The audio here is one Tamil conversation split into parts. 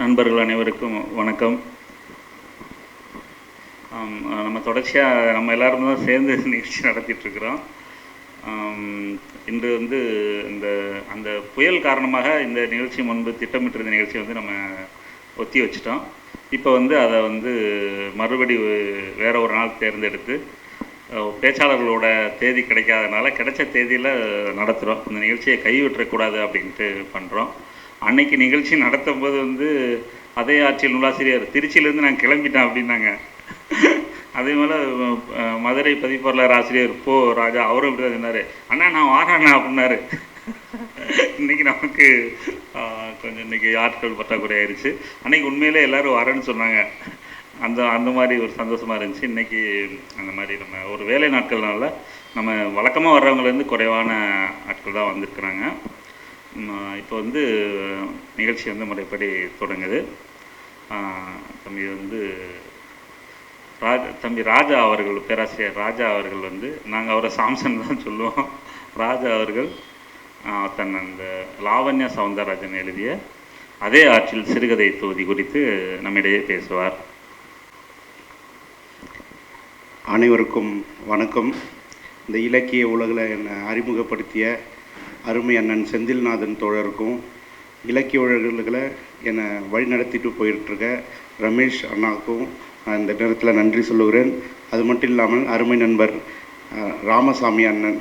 நண்பர்கள் அனைவருக்கும் வணக்கம். நம்ம தொடர்ச்சியாக நம்ம எல்லாரும் தான் சேர்ந்து நிகழ்ச்சி நடத்திட்டுருக்குறோம் இன்று வந்து இந்த அந்த புயல் காரணமாக இந்த நிகழ்ச்சி முன்பு திட்டமிட்டிருந்த நிகழ்ச்சி வந்து நம்ம ஒத்தி வச்சிட்டோம். இப்போ வந்து அதை வந்து மறுபடி வேற ஒரு நாள் தேர்ந்தெடுத்து பேச்சாளர்களோட தேதி கிடைக்காதனால கிடைச்ச தேதியில் நடத்துகிறோம் இந்த நிகழ்ச்சியை கைவிட்டக்கூடாது அப்படின்ட்டு பண்ணுறோம் அன்னைக்கு நிகழ்ச்சி நடத்தும் போது வந்து அதே ஆட்சியில் நூலாசிரியர் திருச்சியிலேருந்து நான் கிளம்பிட்டேன் அப்படின்னாங்க. அதே போல் மதுரை பதிப்பாளர் ஆசிரியர் போ ராஜா அவரும் இப்படி தான் சொன்னார். அண்ணா நான் வாரேண்ணா அப்படின்னாரு. இன்னைக்கு நமக்கு கொஞ்சம் இன்னைக்கு ஆட்கள் பற்றாக்குறை ஆயிடுச்சு அன்னைக்கு உண்மையிலே எல்லாரும் வரேன்னு சொன்னாங்க. அந்த அந்த மாதிரி ஒரு சந்தோஷமா இருந்துச்சு. இன்னைக்கு அந்த மாதிரி நம்ம ஒரு வேலை நாட்கள்னால நம்ம வழக்கமாக வர்றவங்கலேருந்து குறைவான ஆட்கள் தான் வந்திருக்கிறாங்க. இப்போ வந்து நிகழ்ச்சி வந்து முறைப்படி தொடங்குது. தம்பி வந்து ராஜா தம்பி ராஜா அவர்கள் பேராசிரியர் ராஜா அவர்கள் வந்து நாங்கள் அவரை சாம்சன் தான் சொல்லுவோம். ராஜா அவர்கள் தன் அந்த லாவண்யா சவுந்தரராஜன் எழுதிய அதே ஆற்றில் சிறுகதை தொகுதி குறித்து நம்மிடையே பேசுவார். அனைவருக்கும் வணக்கம். இந்த இலக்கிய உலகில் என்னை அறிமுகப்படுத்திய அருமை அண்ணன் செந்தில்நாதன் தோழருக்கும் இலக்கிய உலகில் என்னை வழிநடத்திட்டு போயிட்டுருக்க ரமேஷ் அண்ணாவுக்கும் நான் நேரத்தில் நன்றி சொல்லுகிறேன். அது மட்டும் இல்லாமல் அருமை நண்பர் ராமசாமி அண்ணன்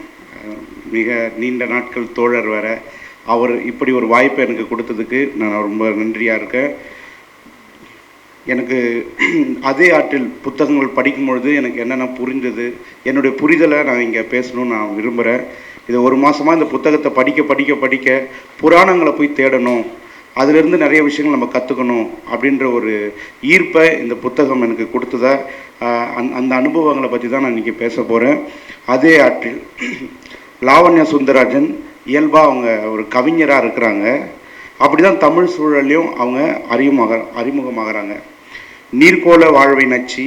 மிக நீண்ட நாட்கள் தோழர் வர அவர் இப்படி ஒரு வாய்ப்பை எனக்கு கொடுத்ததுக்கு நான் ரொம்ப நன்றியாக இருக்கேன். எனக்கு அதே ஆற்றில் புத்தகங்கள் படிக்கும் பொழுது எனக்கு என்னென்ன புரிஞ்சது என்னுடைய புரிதலை நான் இங்கே பேசணும்னு நான் விரும்புகிறேன். இது ஒரு மாதமாக இந்த புத்தகத்தை படிக்க படிக்க படிக்க புராணங்களை போய் தேடணும். அதிலிருந்து நிறைய விஷயங்கள் நம்ம கற்றுக்கணும் அப்படின்ற ஒரு ஈர்ப்பை இந்த புத்தகம் எனக்கு கொடுத்ததா அந் அந்த அனுபவங்களை பற்றி தான் நான் இன்றைக்கி பேச போகிறேன் அதே ஆற்றில் லாவண்யா சுந்தரராஜன் இயல்பாக அவங்க ஒரு கவிஞராக இருக்கிறாங்க. அப்படி தான் தமிழ் சூழல்லையும் அவங்க அறிமுக அறிமுகமாகறாங்க. நீர்கோள வாழ்வை நச்சு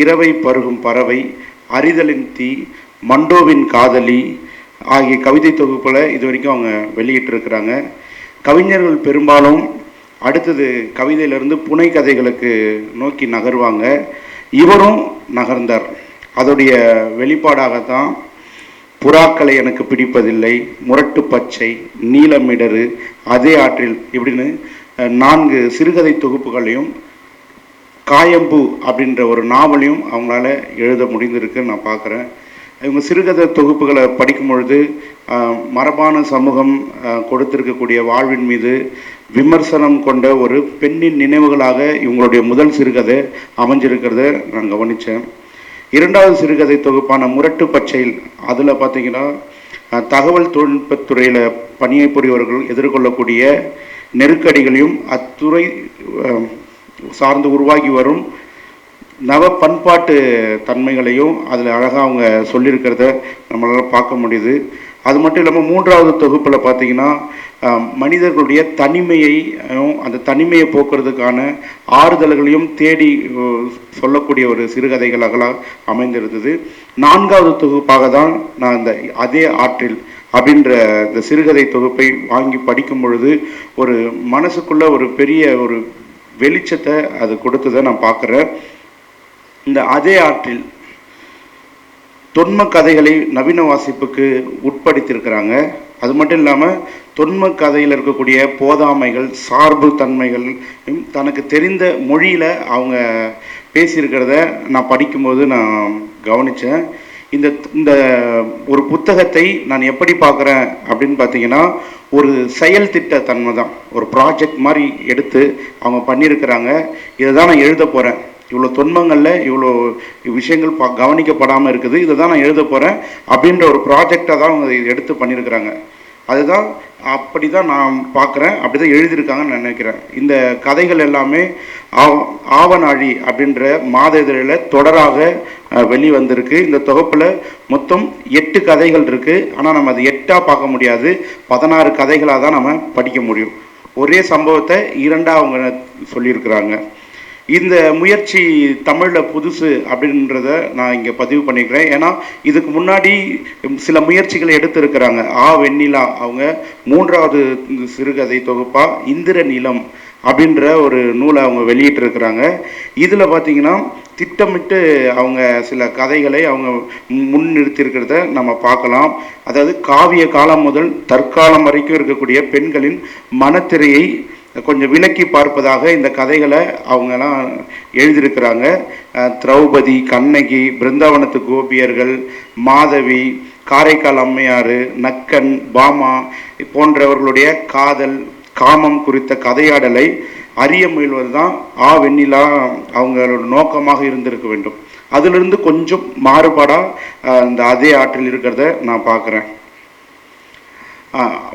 இரவை பருகும் பறவை அறிதலின் தீ மண்டோவின் காதலி ஆகிய கவிதை தொகுப்பில் இது வரைக்கும் அவங்க வெளியிட்டிருக்கிறாங்க. கவிஞர்கள் பெரும்பாலும் அடுத்தது கவிதையிலிருந்து புனை கதைகளுக்கு நோக்கி நகர்வாங்க. இவரும் நகர்ந்தார். அதோடைய வெளிப்பாடாகத்தான் புறாக்களை எனக்கு பிடிப்பதில்லை முரட்டு பச்சை நீலமிடரு அதே ஆற்றில் இப்படின்னு நான்கு சிறுகதை தொகுப்புகளையும் காயம்பு அப்படின்ற ஒரு நாவலையும் அவங்களால எழுத முடிந்திருக்குன்னு நான் பார்க்குறேன். இவங்க சிறுகதை தொகுப்புகளை படிக்கும் பொழுது மரபான சமூகம் கொடுத்திருக்கக்கூடிய வாழ்வின் மீது விமர்சனம் கொண்ட ஒரு பெண்ணின் நினைவுகளாக இவங்களுடைய முதல் சிறுகதை அமைஞ்சிருக்கிறத நான் கவனித்தேன் இரண்டாவது சிறுகதை தொகுப்பான முரட்டு பச்சையில் அதில் பார்த்தீங்கன்னா தகவல் தொழில்நுட்பத்துறையில் பணியை புரியவர்கள் எதிர்கொள்ளக்கூடிய நெருக்கடிகளையும் அத்துறை சார்ந்து உருவாகி வரும் நவ பண்பாட்டு தன்மைகளையும் அதில் அழகாக அவங்க சொல்லியிருக்கிறத நம்மளால் பார்க்க முடியுது. அது மட்டும் இல்லாமல் மூன்றாவது தொகுப்பில் பார்த்தீங்கன்னா மனிதர்களுடைய தனிமையையும் அந்த தனிமையை போக்குறதுக்கான ஆறுதல்களையும் தேடி சொல்லக்கூடிய ஒரு சிறுகதைகளாக அமைந்திருந்தது. நான்காவது தொகுப்பாக தான் நான் இந்த அதே ஆற்றில் அப்படின்ற இந்த சிறுகதை தொகுப்பை வாங்கி படிக்கும் பொழுது ஒரு மனசுக்குள்ள ஒரு பெரிய ஒரு வெளிச்சத்தை அது கொடுத்ததை நான் பார்க்குறேன் இந்த அதே ஆற்றில் தொன்ம கதைகளை நவீன வாசிப்புக்கு உட்படுத்தியிருக்கிறாங்க. அது மட்டும் இல்லாமல் தொன்ம கதையில் இருக்கக்கூடிய போதாமைகள் சார்பு தன்மைகள் தனக்கு தெரிந்த மொழியில் அவங்க பேசியிருக்கிறத நான் படிக்கும்போது நான் கவனித்தேன் இந்த இந்த ஒரு புத்தகத்தை நான் எப்படி பார்க்குறேன் அப்படின்னு பார்த்தீங்கன்னா ஒரு செயல் திட்ட தன்மை தான். ஒரு ப்ராஜெக்ட் மாதிரி எடுத்து அவங்க பண்ணியிருக்கிறாங்க. இதை தான் நான் எழுத போகிறேன் இவ்வளோ துன்பங்களில் இவ்வளோ விஷயங்கள் பா கவனிக்கப்படாமல் இருக்குது. இதை தான் நான் எழுத போகிறேன் அப்படின்ற ஒரு ப்ராஜெக்டாக தான் அவங்க எடுத்து பண்ணியிருக்கிறாங்க அதுதான் அப்படி தான் நான் பார்க்குறேன். அப்படி தான் எழுதியிருக்காங்கன்னு நினைக்கிறேன். இந்த கதைகள் எல்லாமே ஆவ ஆவநாழி அப்படின்ற மாத இதழில் தொடராக வெளிவந்திருக்கு. இந்த தொகுப்பில் மொத்தம் எட்டு கதைகள் இருக்குது ஆனால் நம்ம அது எட்டாக பார்க்க முடியாது. பதினாறு கதைகளாக தான் நம்ம படிக்க முடியும். ஒரே சம்பவத்தை இரண்டாக அவங்க சொல்லியிருக்கிறாங்க. இந்த முயற்சி தமிழில் புதுசு அப்படின்றத நான் இங்கே பதிவு பண்ணிக்கிறேன். ஏன்னா இதுக்கு முன்னாடி சில முயற்சிகளை எடுத்திருக்கிறாங்க. ஆ வெண்ணிலா அவங்க மூன்றாவது சிறுகதை தொகுப்பாக இந்திர நிலம் அப்படின்ற ஒரு நூலை அவங்க வெளியிட்டிருக்கிறாங்க. இதில் பார்த்தீங்கன்னா திட்டமிட்டு அவங்க சில கதைகளை அவங்க முன் நிறுத்தியிருக்கிறத நம்ம பார்க்கலாம். அதாவது காவிய காலம் முதல் தற்காலம் வரைக்கும் இருக்கக்கூடிய பெண்களின் மனத்திரையை கொஞ்சம் விலக்கி பார்ப்பதாக இந்த கதைகளை அவங்கெல்லாம் எழுதியிருக்கிறாங்க. திரௌபதி கண்ணகி பிருந்தாவனத்து கோபியர்கள் மாதவி காரைக்கால் அம்மையார் நக்கன் பாமா போன்றவர்களுடைய காதல் காமம் குறித்த கதையாடலை அறிய முயல்வது தான் ஆ வெண்ணிலா அவங்களோட நோக்கமாக இருந்திருக்க வேண்டும். அதிலிருந்து கொஞ்சம் மாறுபாடாக இந்த அதே ஆற்றில் இருக்கிறத நான் பார்க்குறேன்.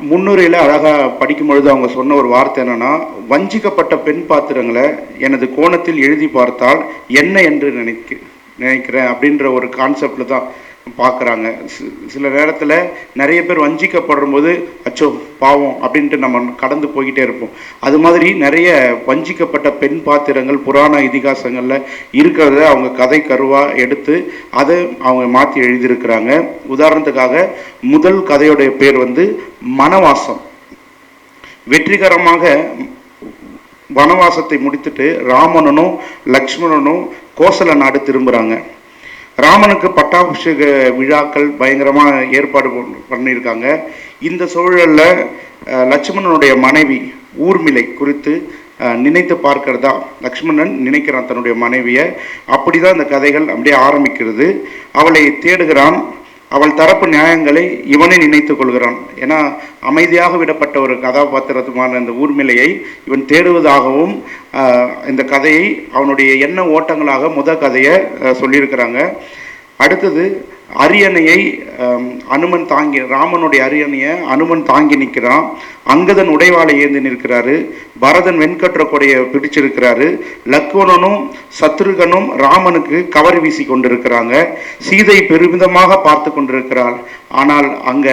முன்னுரையில் அழகாக படிக்கும் பொழுது அவங்க சொன்ன ஒரு வார்த்தை என்னென்னா வஞ்சிக்கப்பட்ட பெண் பாத்திரங்களை எனது கோணத்தில் எழுதி பார்த்தால் என்ன என்று நினைக்க நினைக்கிறேன் அப்படின்ற ஒரு கான்செப்டில் தான் பார்க்குறாங்க. சில நேரத்தில் நிறைய பேர் வஞ்சிக்கப்படுற போது அச்சோ பாவம் அப்படின்ட்டு நம்ம கடந்து போய்கிட்டே இருப்போம். அது மாதிரி நிறைய வஞ்சிக்கப்பட்ட பெண் பாத்திரங்கள் புராண இதிகாசங்களில் இருக்கிறத அவங்க கதை கருவாக எடுத்து அதை அவங்க மாற்றி எழுதியிருக்கிறாங்க. உதாரணத்துக்காக முதல் கதையுடைய பேர் வந்து மனவாசம். வெற்றிகரமாக வனவாசத்தை முடித்துட்டு ராமனனும் லக்ஷ்மணனும் கோசல நாடு திரும்புகிறாங்க ராமனுக்கு பட்டாபிஷேக விழாக்கள் பயங்கரமாக ஏற்பாடு பண்ணியிருக்காங்க. இந்த சூழலில் லட்சுமணனுடைய மனைவி ஊர்மிலை குறித்து நினைத்து பார்க்கறதா? லக்ஷ்மணன் நினைக்கிறான் தன்னுடைய மனைவியை. அப்படிதான் இந்த கதைகள் அப்படியே ஆரம்பிக்கிறது. அவளை தேடுகிறான். அவள் தரப்பு நியாயங்களை இவனே நினைத்து கொள்கிறான். ஏன்னா அமைதியாக விடப்பட்ட ஒரு கதாபாத்திரத்துமான இந்த ஊர்மிலையை இவன் தேடுவதாகவும் இந்த கதையை அவனுடைய எண்ண ஓட்டங்களாக முத கதையை சொல்லியிருக்கிறாங்க. அடுத்தது அரியணையை அனுமன் தாங்கி ராமனுடைய அரியணையை அனுமன் தாங்கி நிற்கிறான். அங்கதன் உடைவாளை ஏந்தி நிற்கிறாரு. பரதன் வெண்கற்ற கொடையை பிடிச்சிருக்கிறாரு. லக்வணனும் சத்ருகனும் ராமனுக்கு கவர் வீசி கொண்டிருக்கிறாங்க. சீதை பெருமிதமாக பார்த்து கொண்டிருக்கிறாள். ஆனால் அங்க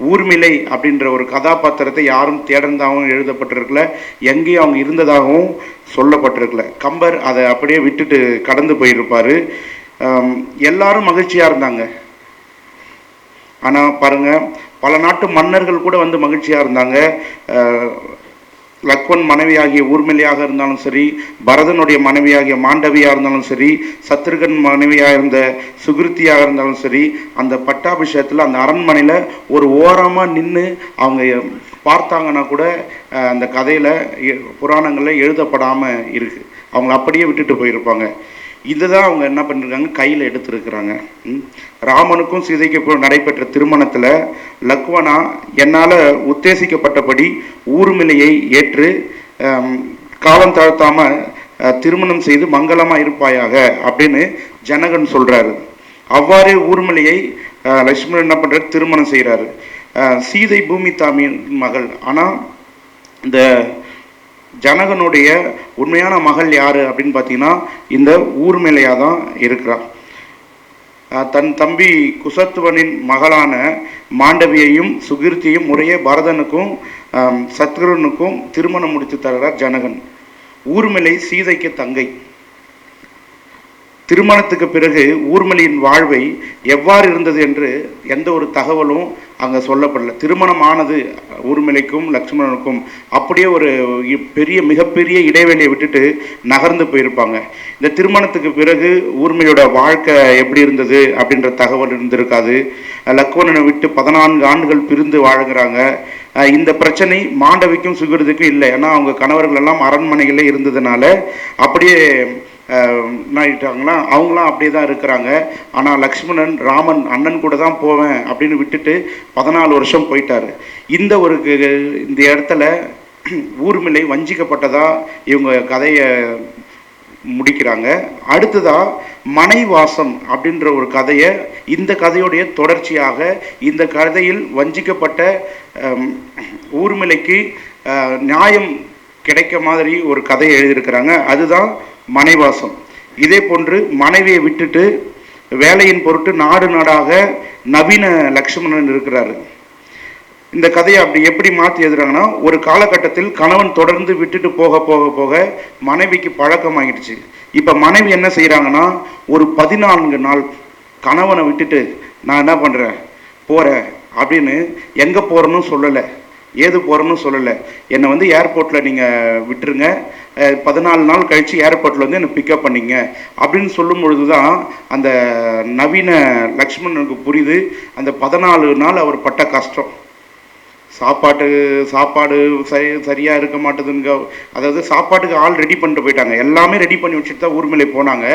ஊர்மிளை அப்படின்ற ஒரு கதாபாத்திரத்தை யாரும் தேடந்தாகவும் எழுதப்பட்டிருக்கல. எங்கேயும் அவங்க இருந்ததாகவும் சொல்லப்பட்டிருக்கல. கம்பர் அதை அப்படியே விட்டுட்டு கடந்து போயிருப்பாரு. எல்லாரும் மகிழ்ச்சியாக இருந்தாங்க. ஆனால் பாருங்கள் பல நாட்டு மன்னர்கள் கூட வந்து மகிழ்ச்சியாக இருந்தாங்க. லக்வன் மனைவியாகிய ஊர்மிளையாக இருந்தாலும் சரி பரதனுடைய மனைவியாகிய மாண்டவியாக இருந்தாலும் சரி சத்ருகன் மனைவியாக இருந்த சுகிருத்தியாக இருந்தாலும் சரி அந்த பட்டாபிஷேகத்தில் அந்த அரண்மனையில் ஒரு ஓரமாக நின்று அவங்க பார்த்தாங்கன்னா கூட அந்த கதையில் புராணங்களில் எழுதப்படாமல் இருக்குது அவங்க அப்படியே விட்டுட்டு போயிருப்பாங்க. இதுதான் அவங்க என்ன பண்ணிருக்காங்க? கையில் எடுத்திருக்கிறாங்க. ராமனுக்கும் சீதைக்கு நடைபெற்ற திருமணத்தில் லக்வனா என்னால் உத்தேசிக்கப்பட்டபடி ஊர்மிலையை ஏற்று காலம் தாழ்த்தாமல் திருமணம் செய்து மங்களமாக இருப்பாயாக அப்படின்னு ஜனகன் சொல்கிறாரு அவ்வாறே ஊர்மலையை லட்சுமணன் என்ன பண்ணுறாரு திருமணம் செய்கிறாரு சீதை பூமி தாமியின் மகள். ஆனால் இந்த ஜனகனுடைய உண்மையான மகள் யாரு அப்படின்னு பார்த்தீங்கன்னா இந்த ஊர்மிளையா தான் இருக்கிறார். தன் தம்பி குசத்துவனின் மகளான மாண்டவியையும் சுகிர்த்தியையும் முறையே பரதனுக்கும் சத்ருனுக்கும் திருமணம் முடித்து தருகிறார் ஜனகன். ஊர்மிளை சீதைக்கு தங்கை. திருமணத்துக்கு பிறகு ஊர்மலியின் வாழ்வை எவ்வாறு இருந்தது என்று எந்த ஒரு தகவலும் அங்கே சொல்லப்படல. திருமணம் ஆனது ஊர்மிளைக்கும் லக்ஷ்மணனுக்கும் அப்படியே ஒரு பெரிய மிகப்பெரிய இடைவெளியை விட்டுட்டு நகர்ந்து போயிருப்பாங்க. இந்த திருமணத்துக்கு பிறகு ஊர்மிளையோட வாழ்க்கை எப்படி இருந்தது அப்படின்ற தகவல் இருந்திருக்காது. லக்வணனை விட்டு பதினான்கு ஆண்டுகள் பிரிந்து வாழுகிறாங்க. இந்த பிரச்சனை மாண்டவிக்கும் சுகிருதுக்கும் இல்லை. ஏன்னா அவங்க கணவர்கள் எல்லாம் அரண்மனைகளே இருந்ததுனால அப்படியே என்னாயிட்டாங்கன்னா அவங்களாம் அப்படியே தான் இருக்கிறாங்க. ஆனால் லக்ஷ்மணன் ராமன் அண்ணன் கூட தான் போவேன் அப்படின்னு விட்டுட்டு பதினாலு வருஷம் போயிட்டாரு. இந்த ஒரு இந்த இடத்துல ஊர்மிளை வஞ்சிக்கப்பட்டதாக இவங்க கதையை முடிக்கிறாங்க. அடுத்ததாக மனைவாசம் அப்படின்ற ஒரு கதையை இந்த கதையுடைய தொடர்ச்சியாக இந்த கதையில் வஞ்சிக்கப்பட்ட அம், ஊர்மிளைக்கு நியாயம் கிடைக்க மாதிரி ஒரு கதையை எழுதியிருக்கிறாங்க. அதுதான் மனைவாசம். இதே போன்று மனைவியை விட்டுட்டு வேலையின் பொருட்டு நாடு நாடாக நவீன லக்ஷ்மணன் இருக்கிறாரு. இந்த கதையை அப்படி எப்படி மாற்றி எழுதுறாங்கன்னா ஒரு காலகட்டத்தில் கணவன் தொடர்ந்து விட்டுட்டு போக போக போக மனைவிக்கு பழக்கம் ஆகிடுச்சு இப்போ மனைவி என்ன செய்கிறாங்கன்னா ஒரு பதினான்கு நாள் கணவனை விட்டுட்டு நான் என்ன பண்ணுறேன் போகிறேன் அப்படின்னு எங்கே போகிறேன்னு சொல்லலை. ஏது போகிறேன்னு சொல்லலை. என்னை வந்து ஏர்போர்ட்டில் நீங்கள் விட்டுருங்க. பதினாலு நாள் கழித்து ஏர்போர்ட்டில் வந்து என்னை பிக்கப் பண்ணிங்க. அப்படின்னு சொல்லும் பொழுது தான் அந்த நவீன லக்ஷ்மணனுக்கு புரியுது. அந்த பதினாலு நாள் அவர் பட்ட கஷ்டம். சாப்பாட்டு சாப்பாடு சரி சரியாக இருக்க மாட்டேதுங்க. அதாவது சாப்பாட்டுக்கு ஆள் ரெடி பண்ணிட்டு போயிட்டாங்க. எல்லாமே ரெடி பண்ணி வச்சுட்டு தான் ஊர்மலை போனாங்க.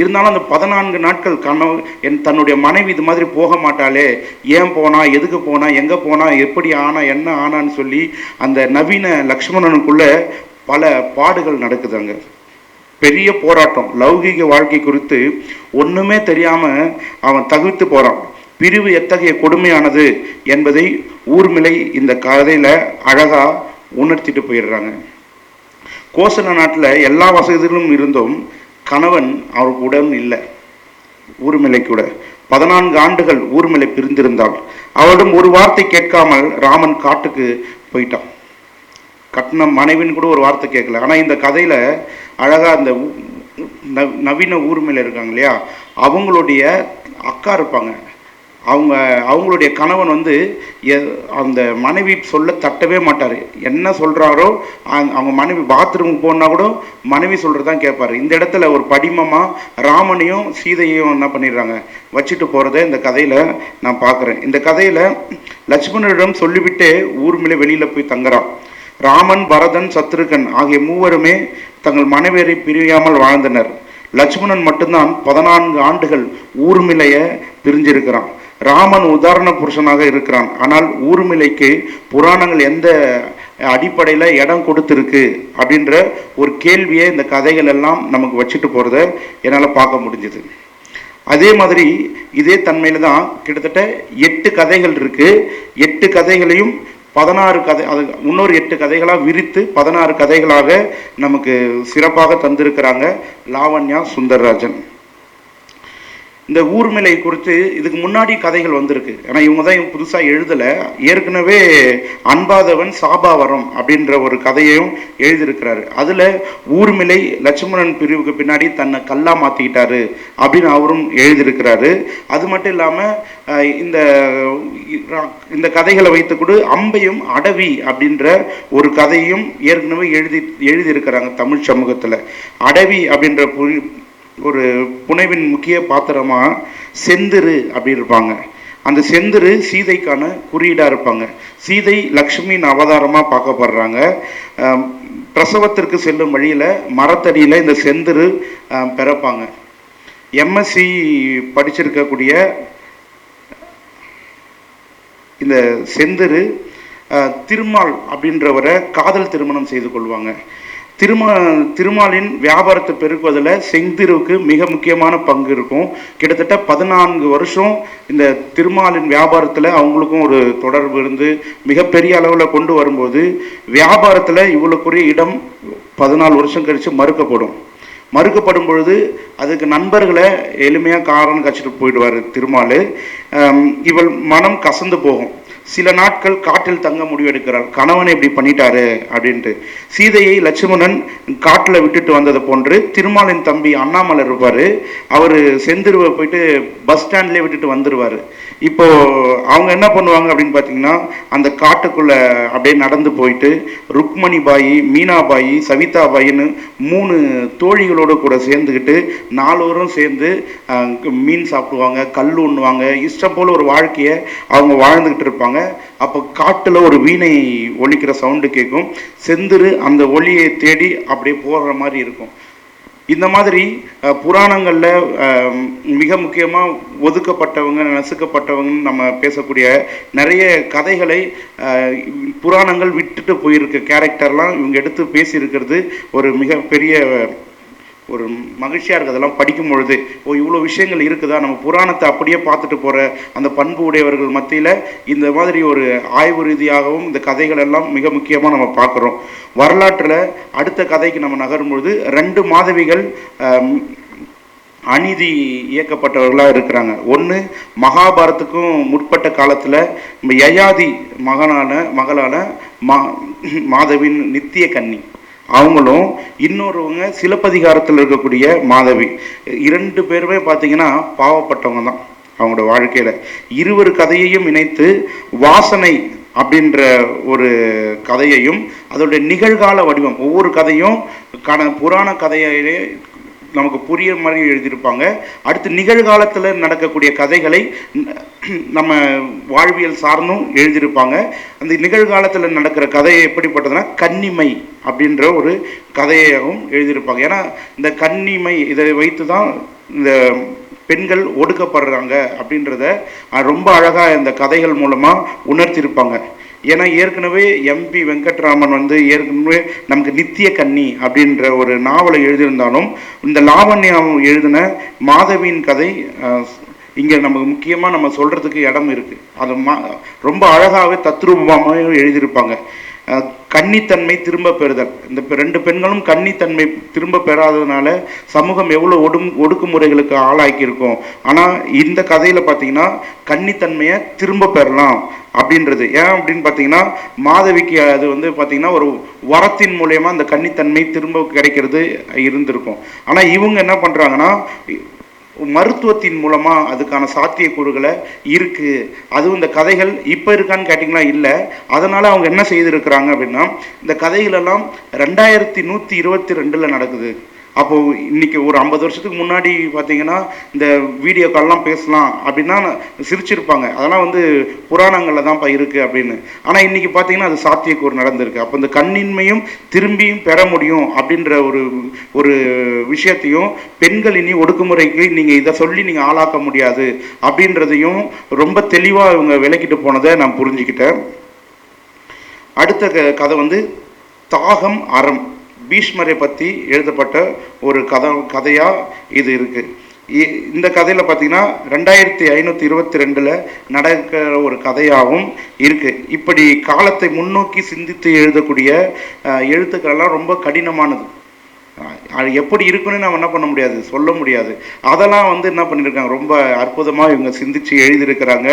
இருந்தாலும் அந்த பதினான்கு நாட்கள் கனவு என் தன்னுடைய மனைவி இது மாதிரி போக மாட்டாளே. ஏன் போனா எதுக்கு போனா எங்கே போனா எப்படி ஆனா என்ன ஆனான்னு சொல்லி அந்த நவீன லக்ஷ்மணனுக்குள்ளே பல பாடுகள் நடக்குதுங்க. பெரிய போராட்டம். லௌகீக வாழ்க்கை குறித்து ஒன்றுமே தெரியாமல் அவன் தவிர்த்து போகிறான் பிரிவு எத்தகைய கொடுமையானது என்பதை ஊர்மிளை இந்த கதையில் அழகாக உணர்த்திட்டு போயிடுறாங்க. கோசல நாட்டில் எல்லா வசதிகளும் இருந்தும் கணவன் அவருக்கு உடன் இல்லை. ஊர்மிளை கூட. பதினான்கு ஆண்டுகள் ஊர்மிளை பிரிந்திருந்தாள். அவளிடம் ஒரு வார்த்தை கேட்காமல் ராமன் காட்டுக்கு போயிட்டான். கட்டின மனைவின்னு கூட ஒரு வார்த்தை கேட்கல. ஆனால் இந்த கதையில் அழகாக அந்த நவீன ஊர்மையில் இருக்காங்க இல்லையா? அவங்களுடைய அக்கா இருப்பாங்க. அவங்க அவங்களுடைய கணவன் வந்து எ- அந்த மனைவி சொல்ல தட்டவே மாட்டார். என்ன சொல்கிறாரோ அவங்க மனைவி பாத்ரூமுக்கு போனால் கூட மனைவி சொல்கிறது தான் கேட்பாரு இந்த இடத்துல ஒரு படிமமாக ராமனையும் சீதையும் என்ன பண்ணிடுறாங்க? வச்சுட்டு போகிறத இந்த கதையில் நான் பார்க்குறேன் இந்த கதையில் லட்சுமணனிடம் சொல்லிவிட்டு ஊர்மில வெளியில் போய் தங்குறான் ராமன் பரதன் சத்ருகன் ஆகிய மூவருமே தங்கள் மனைவியரை பிரியாமல் வாழ்ந்தனர். லட்சுமணன் மட்டும்தான் பதினான்கு ஆண்டுகள் ஊர்மிளைய பிரிஞ்சிருக்கிறான். ராமன் உதாரண புருஷனாக இருக்கிறான். ஆனால் ஊர்மிளைக்கு புராணங்கள் எந்த அடிப்படையில் இடம் கொடுத்துருக்கு அப்படின்ற ஒரு கேள்வியை இந்த கதைகள் எல்லாம் நமக்கு வச்சுட்டு போகிறத என்னால் பார்க்க முடிஞ்சுது. அதே மாதிரி இதே தன்மையில் தான் கிட்டத்தட்ட எட்டு கதைகள் இருக்குது எட்டு கதைகளையும் பதினாறு கதை அது இன்னொரு எட்டு கதைகளாக விரித்து பதினாறு கதைகளாக நமக்கு சிறப்பாக தந்திருக்கிறாங்க லாவண்யா சுந்தர்ராஜன். இந்த ஊர்மிலை குறித்து இதுக்கு முன்னாடி கதைகள் வந்திருக்கு. ஏன்னா இவங்க தான் இவங்க புதுசாக எழுதலை. ஏற்கனவே அன்பாதவன் சாபாவரம் அப்படின்ற ஒரு கதையையும் எழுதியிருக்கிறாரு. அதில் ஊர்மிலை லட்சுமணன் பிரிவுக்கு பின்னாடி தன்னை கல்லா மாற்றிக்கிட்டாரு அப்படின்னு அவரும் எழுதியிருக்கிறாரு. அது மட்டும் இல்லாமல் இந்த இந்த கதைகளை வைத்துக்கூட அம்பையும் அடவி அப்படின்ற ஒரு கதையும் ஏற்கனவே எழுதி எழுதியிருக்கிறாங்க தமிழ் சமூகத்தில். அடவி அப்படின்ற புரி ஒரு புனைவின் முக்கிய பாத்திரமாக செந்திரு அப்படி இருப்பாங்க அந்த செந்திரு சீதைக்கான குறியீடாக இருப்பாங்க. சீதை லக்ஷ்மியின் அவதாரமாக பார்க்கப்படுறாங்க. பிரசவத்திற்கு செல்லும் வழியில் மரத்தடியில் இந்த செந்திரு பிறப்பாங்க. எம்எஸ்சி படிச்சிருக்கக்கூடிய இந்த செந்திரு திருமால் அப்படின்றவரை காதல் திருமணம் செய்து கொள்வாங்க. திருமா திருமாலின் வியாபாரத்தை பெருக்குவதில் செந்திருவுக்கு மிக முக்கியமான பங்கு இருக்கும். கிட்டத்தட்ட பதினான்கு வருஷம் இந்த திருமாலின் வியாபாரத்தில் அவங்களுக்கும் ஒரு தொடர்பு இருந்து மிகப்பெரிய அளவில் கொண்டு வரும்போது வியாபாரத்தில் இவ்வளோக்குரிய இடம் பதினாலு வருஷம் கழித்து மறுக்கப்படும். மறுக்கப்படும் பொழுது அதுக்கு நண்பர்களை எளிமையாக காரணம் கச்சிட்டு போயிடுவார் திருமால். இவள் மனம் கசந்து போகும். சில நாட்கள் காட்டில் தங்க முடிவெடுக்கிறார். கணவனை இப்படி பண்ணிட்டாரு அப்படின்ட்டு. சீதையை லட்சுமணன் காட்டில் விட்டுட்டு வந்தது போன்று திருமாலின் தம்பி அண்ணாமலை இருப்பார். அவர் செந்திருவை போயிட்டு பஸ் ஸ்டாண்ட்லேயே விட்டுட்டு வந்துடுவார் இப்போ அவங்க என்ன பண்ணுவாங்க அப்படின்னு பார்த்தீங்கன்னா அந்த காட்டுக்குள்ள அப்படியே நடந்து போயிட்டு ருக்மணி பாயி மீனாபாயி சவிதா பாயின்னு மூணு தோழிகளோடு கூட சேர்ந்துக்கிட்டு நாலோரும் சேர்ந்து மீன் சாப்பிடுவாங்க கல் உண்ணுவாங்க இஷ்டம் போல் ஒரு வாழ்க்கையை அவங்க வாழ்ந்துக்கிட்டு இருப்பாங்க. அப்போ காட்டில் ஒரு வீணை ஒலிக்கிற சவுண்டு கேட்கும். செந்திரு அந்த ஒளியை தேடி அப்படியே போகிற மாதிரி இருக்கும். இந்த மாதிரி புராணங்களில் மிக முக்கியமாக ஒதுக்கப்பட்டவங்க நசுக்கப்பட்டவங்கன்னு நம்ம பேசக்கூடிய நிறைய கதைகளை புராணங்கள் விட்டுட்டு போயிருக்க. கேரக்டர்லாம் இவங்க எடுத்து பேசியிருக்கிறது ஒரு மிகப்பெரிய ஒரு மகிழ்ச்சியாக இருக்குது அதெல்லாம் படிக்கும் பொழுது ஓ இவ்வளோ விஷயங்கள் இருக்குதா? நம்ம புராணத்தை அப்படியே பார்த்துட்டு போகிற அந்த பண்பு உடையவர்கள் மத்தியில் இந்த மாதிரி ஒரு ஆய்வு ரீதியாகவும் இந்த கதைகள் எல்லாம் மிக முக்கியமாக நம்ம பார்க்குறோம். வரலாற்றில் அடுத்த கதைக்கு நம்ம நகரும் பொழுது ரெண்டு மாதவிகள் அநீதி இயக்கப்பட்டவர்களாக இருக்கிறாங்க. ஒன்று மகாபாரத்துக்கும் முற்பட்ட காலத்தில் யயாதி மகனான மகளான மா மாதவின் நித்திய கன்னி. அவங்களும் இன்னொருவங்க சிலப்பதிகாரத்தில் இருக்கக்கூடிய மாதவி. இரண்டு பேருமே பார்த்தீங்கன்னா பாவப்பட்டவங்க தான் அவங்களோட வாழ்க்கையில். இருவர் கதையையும் இணைத்து வாசனை அப்படின்ற ஒரு கதையையும் அதோடைய நிகழ்கால வடிவம் ஒவ்வொரு கதையும் கண புராண கதையிலே நமக்கு புரியுற மாதிரி எழுதியிருப்பாங்க. அடுத்து நிகழ்காலத்தில் நடக்கக்கூடிய கதைகளை நம்ம வாழ்வியல் சார்ந்தும் எழுதியிருப்பாங்க. அந்த நிகழ்காலத்தில் நடக்கிற கதை எப்படிப்பட்டதுன்னா கன்னிமை அப்படின்ற ஒரு கதையாகவும் எழுதியிருப்பாங்க. ஏன்னா இந்த கன்னிமை இதை வைத்து தான் இந்த பெண்கள் ஒடுக்கப்படுறாங்க அப்படின்றத ரொம்ப அழகாக இந்த கதைகள் மூலமாக உணர்த்தியிருப்பாங்க. ஏன்னா ஏற்கனவே எம்பி வெங்கட்ராமன் வந்து ஏற்கனவே நமக்கு நித்திய கன்னி அப்படின்ற ஒரு நாவலை எழுதியிருந்தாலும் இந்த லாவண்யா எழுதின மாதவியின் கதை இங்கே நமக்கு முக்கியமாக நம்ம சொல்கிறதுக்கு இடம் இருக்குது அது மா ரொம்ப அழகாகவே தத்ரூபமாகவும் எழுதியிருப்பாங்க. கன்னித்தன்மை திரும்ப பெறுதல். இந்த ரெண்டு பெண்களும் கன்னித்தன்மை திரும்ப பெறாததுனால சமூகம் எவ்வளோ ஒடும் ஒடுக்குமுறைகளுக்கு ஆளாக்கியிருக்கும். ஆனால் இந்த கதையில் பார்த்தீங்கன்னா கன்னித்தன்மையை திரும்ப பெறலாம் அப்படின்றது. ஏன் அப்படின்னு பார்த்தீங்கன்னா மாதவிக்கு அது வந்து பார்த்தீங்கன்னா ஒரு வரத்தின் மூலயமா அந்த கன்னித்தன்மை திரும்ப கிடைக்கிறது இருந்திருக்கும். ஆனால் இவங்க என்ன பண்ணுறாங்கன்னா மருத்துவத்தின் மூலமா அதுக்கான சாத்தியக்கூறுகளை இருக்கு. அதுவும் இந்த கதைகள் இப்போ இருக்கான்னு கேட்டிங்கன்னா இல்லை. அதனால அவங்க என்ன செய்திருக்கிறாங்க அப்படின்னா இந்த கதைகளெல்லாம் ரெண்டாயிரத்தி நூற்றி இருபத்தி ரெண்டில் நடக்குது. அப்போ இன்னைக்கு ஒரு ஐம்பது வருஷத்துக்கு முன்னாடி பார்த்தீங்கன்னா இந்த வீடியோ கால்லாம் பேசலாம் அப்படின்னா சிரிச்சிருப்பாங்க. அதெல்லாம் வந்து புராணங்களில் தான்ப்பா இருக்குது அப்படின்னு. ஆனால் இன்னைக்கு பார்த்தீங்கன்னா அது சாத்தியக்கூறு நடந்திருக்கு. அப்போ இந்த கண்ணின்மையும் திரும்பியும் பெற முடியும் அப்படின்ற ஒரு ஒரு விஷயத்தையும் பெண்கள் இனி ஒடுக்குமுறைக்கு நீங்கள் இதை சொல்லி நீங்கள் ஆளாக்க முடியாது அப்படின்றதையும் ரொம்ப தெளிவாக இவங்க விளக்கிட்டு போனதை நான் புரிஞ்சுக்கிட்டேன். அடுத்த க- கதை வந்து தாகம் அறம். பீஷ்மரை பற்றி எழுதப்பட்ட ஒரு கதை கதையாக இது இருக்குது இந்த கதையில் பார்த்தீங்கன்னா ரெண்டாயிரத்தி ஐநூற்றி இருபத்தி ரெண்டில் நடக்கிற ஒரு கதையாகவும் இருக்குது இப்படி காலத்தை முன்னோக்கி சிந்தித்து எழுதக்கூடிய எழுத்துக்கள்லாம் எழுத்துக்களெல்லாம் ரொம்ப கடினமானது. அது எப்படி இருக்குன்னு நம்ம என்ன பண்ண முடியாது? சொல்ல முடியாது. அதெல்லாம் வந்து என்ன பண்ணியிருக்காங்க ரொம்ப அற்புதமாக இவங்க சிந்திச்சு எழுதியிருக்கிறாங்க.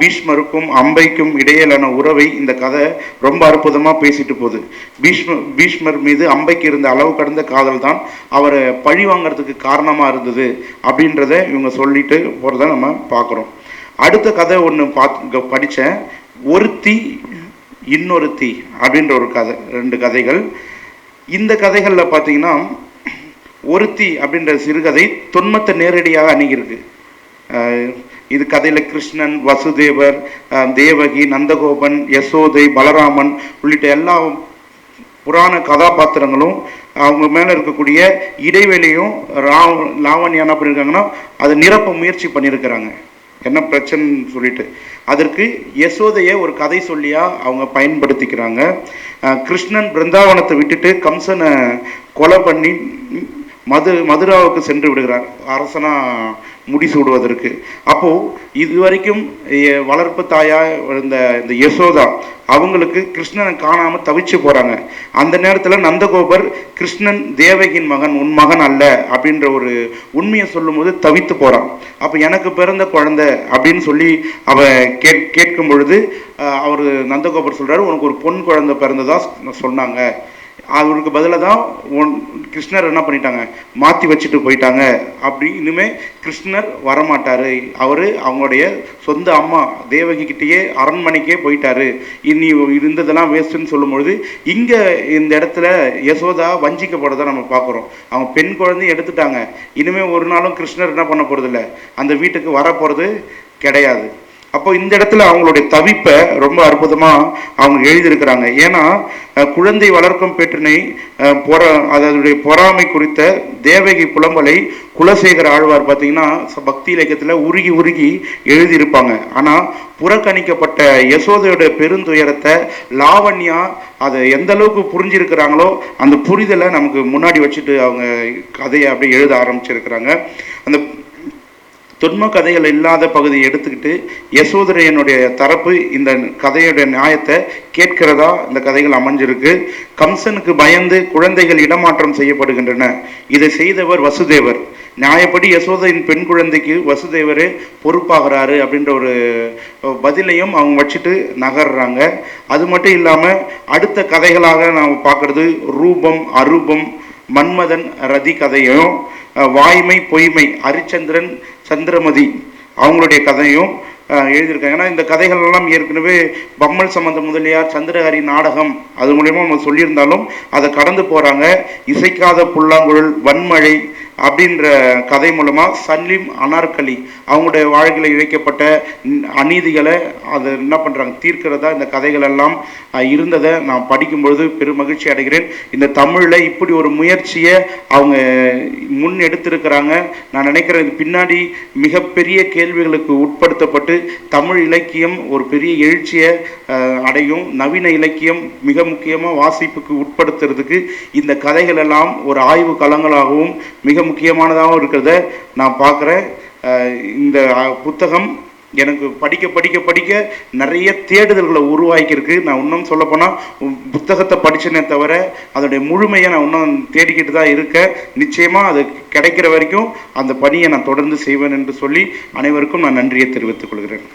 பீஷ்மருக்கும் அம்பைக்கும் இடையிலான உறவை இந்த கதை ரொம்ப அற்புதமாக பேசிட்டு போகுது. பீஷ்ம பீஷ்மர் மீது அம்பைக்கு இருந்த அளவு கடந்த காதல் தான் அவரை பழி வாங்குறதுக்கு காரணமாக இருந்தது அப்படின்றத இவங்க சொல்லிட்டு போகிறத நம்ம பார்க்குறோம். அடுத்த கதை ஒன்று பார்த்து படித்தேன். ஒருத்தி இன்னொருத்தி அப்படின்ற ஒரு கதை ரெண்டு கதைகள். இந்த கதைகளில் பார்த்தீங்கன்னா ஒருத்தி அப்படின்ற சிறுகதை தொன்மத்தை நேரடியாக அணுகியிருக்கு. இது கதையில் கிருஷ்ணன் வசுதேவர் தேவகி நந்தகோபன் யசோதை பலராமன் உள்ளிட்ட எல்லா புராண கதாபாத்திரங்களும் அவங்க மேலே இருக்கக்கூடிய இடைவெளியும் ராவ லாவண்யா என்ன பண்ணியிருக்காங்கன்னா அதை நிரப்ப முயற்சி பண்ணியிருக்கிறாங்க. என்ன பிரச்சனைன்னு சொல்லிட்டு. அதற்கு யசோதையை ஒரு கதை சொல்லியா அவங்க பயன்படுத்திக்கிறாங்க. அஹ் கிருஷ்ணன் பிருந்தாவனத்தை விட்டுட்டு கம்சனை கொலை பண்ணி மது மதுராவுக்கு சென்று விடுகிறார். அரசனா முடிசூடுவதற்கு. அப்போ இதுவரைக்கும் வரைக்கும் வளர்ப்பு தாயாக இருந்த இந்த யசோதா அவங்களுக்கு கிருஷ்ணனை காணாமல் தவிச்சு போகிறாங்க அந்த நேரத்தில் நந்தகோபர் கிருஷ்ணன் தேவகியின் மகன் உன் மகன் அல்ல அப்படின்ற ஒரு உண்மையை சொல்லும்போது தவித்து போகிறான் அப்போ எனக்கு பிறந்த குழந்தை அப்படின்னு சொல்லி அவ கேட் கேட்கும் பொழுது அவர் நந்தகோபர் சொல்கிறாரு உனக்கு ஒரு பொன் குழந்தை பிறந்ததாக சொன்னாங்க. அவருக்கு பதிலாக தான் ஒன் கிருஷ்ணர் என்ன பண்ணிட்டாங்க? மாற்றி வச்சுட்டு போயிட்டாங்க. அப்படி இனிமே கிருஷ்ணர் வரமாட்டார். அவர் அவங்களுடைய சொந்த அம்மா தேவகிக்கிட்டேயே அரண்மனைக்கே போயிட்டாரு. இனி இருந்ததெல்லாம் வேஸ்ட்டுன்னு சொல்லும்பொழுது இங்கே இந்த இடத்துல யசோதா வஞ்சிக்கப்படுறதை நம்ம பார்க்குறோம். அவங்க பெண் குழந்தையும் எடுத்துட்டாங்க. இனிமேல் ஒரு நாளும் கிருஷ்ணர் என்ன பண்ண போகிறதில்ல அந்த வீட்டுக்கு வர போகிறது கிடையாது. அப்போ இந்த இடத்துல அவங்களுடைய தவிப்பை ரொம்ப அற்புதமாக அவங்க எழுதியிருக்கிறாங்க. ஏன்னா குழந்தை வளர்க்கும் பெற்றினை பொற அதனுடைய பொறாமை குறித்த தேவகி புலம்பலை குலசேகர ஆழ்வார் பார்த்தீங்கன்னா பக்தி இலக்கியத்தில் உருகி உருகி எழுதியிருப்பாங்க. ஆனால் புறக்கணிக்கப்பட்ட யசோதையோட பெருந்துயரத்தை லாவண்யா அதை எந்த அளவுக்கு புரிஞ்சிருக்கிறாங்களோ அந்த புரிதலை நமக்கு முன்னாடி வச்சுட்டு அவங்க கதையை அப்படியே எழுத ஆரம்பிச்சிருக்கிறாங்க. அந்த தொன்ம கதைகள் இல்லாத பகுதியை எடுத்துக்கிட்டு யசோதரையனுடைய தரப்பு இந்த கதையுடைய நியாயத்தை கேட்கிறதா இந்த கதைகள் அமைஞ்சிருக்கு. கம்சனுக்கு பயந்து குழந்தைகள் இடமாற்றம் செய்யப்படுகின்றன. இதை செய்தவர் வசுதேவர். நியாயப்படி யசோதையின் பெண் குழந்தைக்கு வசுதேவரே பொறுப்பாகிறாரு அப்படின்ற ஒரு பதிலையும் அவங்க வச்சுட்டு நகர்றாங்க. அது மட்டும் இல்லாமல் அடுத்த கதைகளாக நாம் பார்க்கறது ரூபம் அரூபம் மன்மதன் ரதி கதையும் வாய்மை பொய்மை ஹரிச்சந்திரன் சந்திரமதி அவங்களுடைய கதையும் எழுதியிருக்காங்க. ஏன்னா இந்த கதைகள் எல்லாம் ஏற்கனவே பம்மல் சம்பந்த முதலியார் சந்திரஹரி நாடகம் அது மூலயமா நம்ம சொல்லியிருந்தாலும் அதை கடந்து போகிறாங்க இசைக்காத புல்லாங்குழல் வன்மழை அப்படின்ற கதை மூலமாக சலீம் அனார்கலி அவங்களுடைய வாழ்க்கையில் இழைக்கப்பட்ட அநீதிகளை அதை என்ன பண்ணுறாங்க தீர்க்கிறதா இந்த கதைகள் எல்லாம் இருந்ததை நான் படிக்கும்பொழுது பெரும் மகிழ்ச்சி அடைகிறேன். இந்த தமிழில் இப்படி ஒரு முயற்சியை அவங்க முன் எடுத்திருக்கிறாங்க. நான் நினைக்கிறேன் பின்னாடி மிகப்பெரிய கேள்விகளுக்கு உட்படுத்தப்பட்டு தமிழ் இலக்கியம் ஒரு பெரிய எழுச்சியை அடையும். நவீன இலக்கியம் மிக முக்கியமாக வாசிப்புக்கு உட்படுத்துறதுக்கு இந்த கதைகள் எல்லாம் ஒரு ஆய்வு களங்களாகவும் மிக முக்கியமானதாகவும் இருக்கிறத நான் பார்க்குறேன். இந்த புத்தகம் எனக்கு படிக்க படிக்க படிக்க நிறைய தேடுதல்களை உருவாக்கியிருக்கு. நான் இன்னும் சொல்லப்போனால் புத்தகத்தை படிச்சேனே தவிர அதனுடைய முழுமையை நான் இன்னும் தேடிக்கிட்டு தான் இருக்கேன். நிச்சயமாக அது கிடைக்கிற வரைக்கும் அந்த பணியை நான் தொடர்ந்து செய்வேன் என்று சொல்லி அனைவருக்கும் நான் நன்றியை தெரிவித்துக் கொள்கிறேன்.